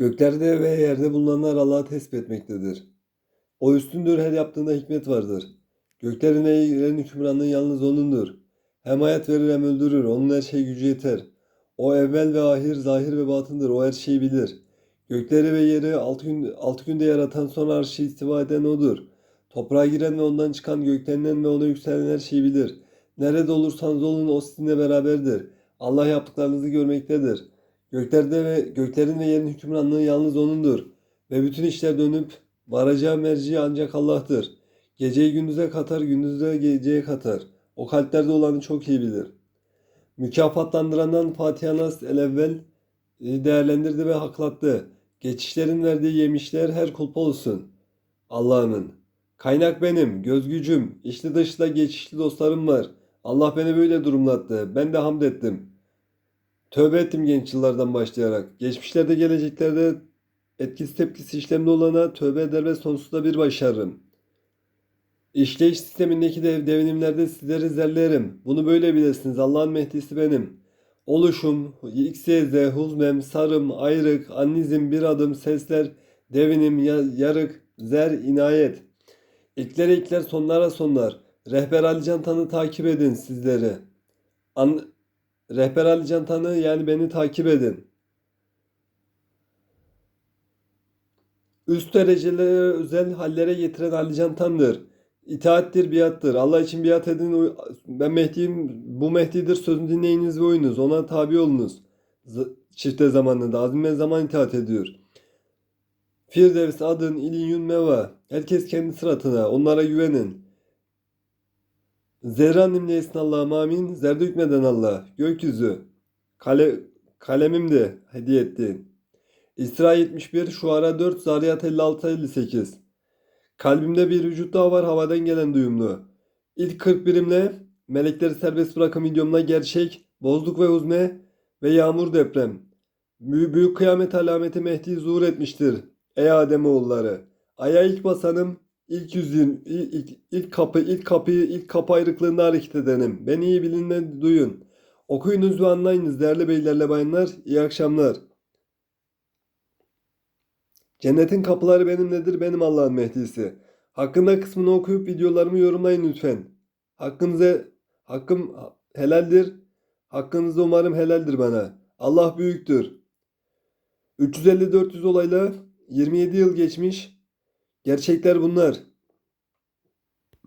Göklerde ve yerde bulunanlar Allah'ı tesbih etmektedir. O üstündür, her yaptığında hikmet vardır. Göklerin ve yerin hükümranlığı yalnız O'nundur. Hem hayat verir hem öldürür, O'nun her şey gücü yeter. O evvel ve ahir, zahir ve batındır, O her şeyi bilir. Gökleri ve yeri altı, gün, altı günde yaratan sonra arşı istiva eden O'dur. Toprağa giren ve ondan çıkan göklerinden ve ona yükselen her şeyi bilir. Nerede olursanız olun O sizinle beraberdir. Allah yaptıklarınızı görmektedir. Göklerde ve göklerin ve yerin hükümranlığı yalnız O'nundur. Ve bütün işler dönüp varacağı merci ancak Allah'tır. Geceyi gündüze katar, gündüzde geceye katar. O kalplerde olanı çok iyi bilir. Mükafatlandırandan Fatiha Nas el evvel e, değerlendirdi ve haklattı. Geçişlerin verdiği yemişler her kulpa olsun. Allah'ımın. Kaynak benim, göz gücüm, içli dışlı geçişli dostlarım var. Allah beni böyle durumlattı. Ben de hamd ettim. Tövbe ettim genç yıllardan başlayarak. Geçmişlerde geleceklerde etkisi tepkisi işlemli olana tövbe eder ve sonsuzda bir başarırım. İşleyiş sistemindeki dev devinimlerde sizleri zerlerim. Bunu böyle bilesiniz. Allah'ın Mehdisi benim. Oluşum, X, Y, Z, huzmem, sarım, ayrık, annizm, bir adım, sesler, devinim, ya- yarık, zer, inayet. İlklere ilkler, sonlara sonlar. Rehber Ali Cantan'ı takip edin sizleri. An Rehber Ali Cantan'ı yani beni takip edin. Üst derecelere özel hallere getiren Ali Cantan'dır. İtaattir, biattır. Allah için biat edin. Ben Mehdi'yim, bu Mehdi'dir. Sözünü dinleyiniz ve uyunuz. Ona tabi olunuz. Çifte zamanında. Azim ve zaman itaat ediyor. Firdevs, Adın, İliyyun, Meva. Herkes kendi sıratına. Onlara güvenin. Zerra nimleyesin Allah'ım amin. Zerde hükmeden Allah. Gökyüzü. Kale, kalemim de hediye ettiğin. İsra 71, Şuara 4, Zariyat 56, 58. Kalbimde bir vücut daha var havadan gelen duyumlu. İlk 40 birimle melekleri serbest bırakın videomla gerçek, bozduk ve huzme ve yağmur deprem. Büyük kıyamet alameti Mehdi zuhur etmiştir. Ey Ademoğulları. Aya ilk basanım, ilk yüzün, ilk, ilk, kapı, ilk kapıyı, ilk kapı ayrıklığında hareket edenim. Beni iyi bilin ve duyun. Okuyunuz ve anlayınız değerli beylerle bayanlar. İyi akşamlar. Cennetin kapıları benimledir, benim Allah'ın Mehdisi. Hakkında kısmını okuyup videolarımı yorumlayın lütfen. Hakkınıza, hakkım helaldir. Hakkınızda umarım helaldir bana. Allah büyüktür. 350-400 olayla 27 yıl geçmiş. Gerçekler bunlar.